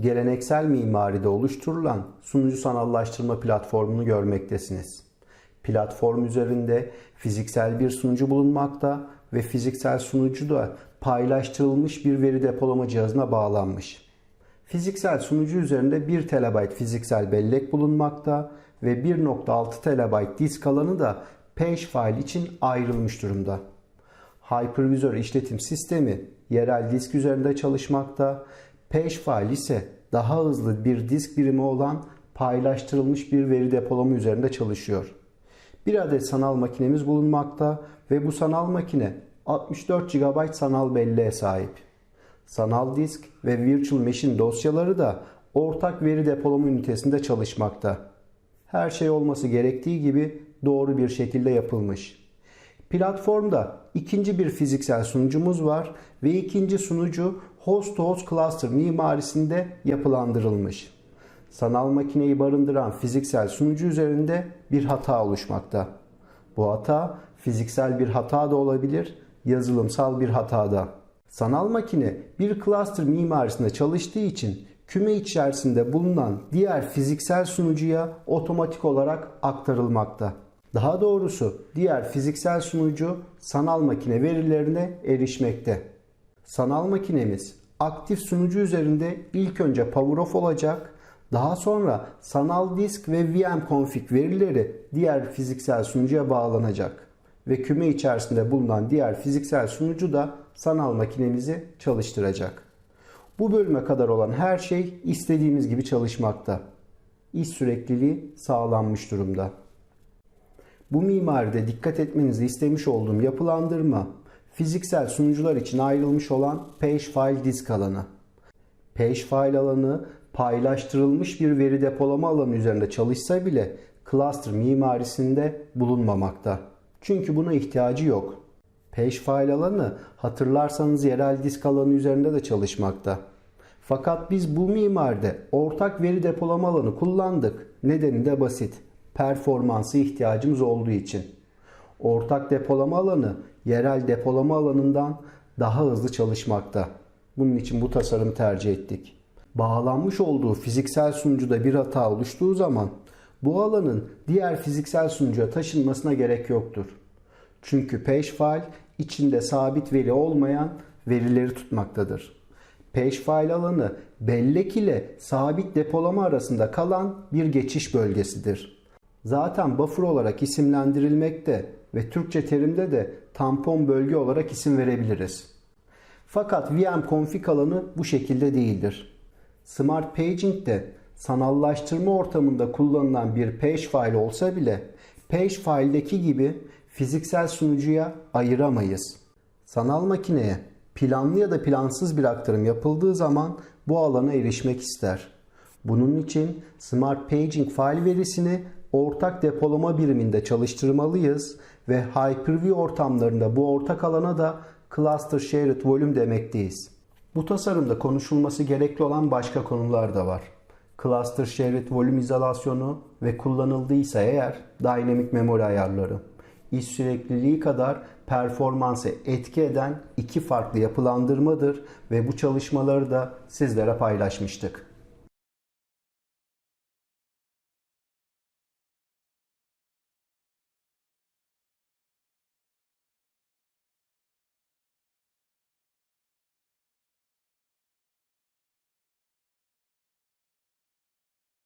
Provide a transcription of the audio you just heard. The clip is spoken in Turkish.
geleneksel mimaride oluşturulan sunucu sanallaştırma platformunu görmektesiniz. Platform üzerinde fiziksel bir sunucu bulunmakta ve fiziksel sunucu da paylaştırılmış bir veri depolama cihazına bağlanmış. Fiziksel sunucu üzerinde 1 TB fiziksel bellek bulunmakta ve 1.6 TB disk alanı da page file için ayrılmış durumda. Hypervisor işletim sistemi yerel disk üzerinde çalışmakta. Page ise daha hızlı bir disk birimi olan paylaştırılmış bir veri depolama üzerinde çalışıyor. Bir adet sanal makinemiz bulunmakta ve bu sanal makine 64 GB sanal belleğe sahip. Sanal disk ve virtual machine dosyaları da ortak veri depolama ünitesinde çalışmakta. Her şey olması gerektiği gibi doğru bir şekilde yapılmış. Platformda ikinci bir fiziksel sunucumuz var ve ikinci sunucu host to host cluster mimarisinde yapılandırılmış. Sanal makineyi barındıran fiziksel sunucu üzerinde bir hata oluşmakta. Bu hata fiziksel bir hata da olabilir, yazılımsal bir hata da. Sanal makine bir cluster mimarisinde çalıştığı için küme içerisinde bulunan diğer fiziksel sunucuya otomatik olarak aktarılmakta. Daha doğrusu diğer fiziksel sunucu sanal makine verilerine erişmekte. Sanal makinemiz aktif sunucu üzerinde ilk önce power off olacak. Daha sonra sanal disk ve VM config verileri diğer fiziksel sunucuya bağlanacak. Ve küme içerisinde bulunan diğer fiziksel sunucu da sanal makinemizi çalıştıracak. Bu bölüme kadar olan her şey istediğimiz gibi çalışmakta. İş sürekliliği sağlanmış durumda. Bu mimaride dikkat etmenizi istemiş olduğum yapılandırma fiziksel sunucular için ayrılmış olan page file disk alanı. Page file alanı paylaştırılmış bir veri depolama alanı üzerinde çalışsa bile cluster mimarisinde bulunmamakta. Çünkü buna ihtiyacı yok. Page file alanı hatırlarsanız yerel disk alanı üzerinde de çalışmakta. Fakat biz bu mimaride ortak veri depolama alanı kullandık. Nedeni de basit. Performansı ihtiyacımız olduğu için. Ortak depolama alanı yerel depolama alanından daha hızlı çalışmakta. Bunun için bu tasarım tercih ettik. Bağlanmış olduğu fiziksel sunucuda bir hata oluştuğu zaman bu alanın diğer fiziksel sunucuya taşınmasına gerek yoktur. Çünkü page file içinde sabit veri olmayan verileri tutmaktadır. Page file alanı bellek ile sabit depolama arasında kalan bir geçiş bölgesidir. Zaten buffer olarak isimlendirilmekte ve Türkçe terimde de tampon bölge olarak isim verebiliriz. Fakat VM config alanı bu şekilde değildir. Smart Paging'de sanallaştırma ortamında kullanılan bir page file olsa bile page file'deki gibi fiziksel sunucuya ayıramayız. Sanal makineye planlı ya da plansız bir aktarım yapıldığı zaman bu alana erişmek ister. Bunun için Smart Paging file verisini ortak depolama biriminde çalıştırmalıyız ve Hyper-V ortamlarında bu ortak alana da Cluster Shared Volume demekteyiz. Bu tasarımda konuşulması gerekli olan başka konular da var. Cluster Shared Volume izolasyonu ve kullanıldıysa eğer Dynamic Memory ayarları. İş sürekliliği kadar performansı etki eden iki farklı yapılandırmadır ve bu çalışmaları da sizlere paylaşmıştık.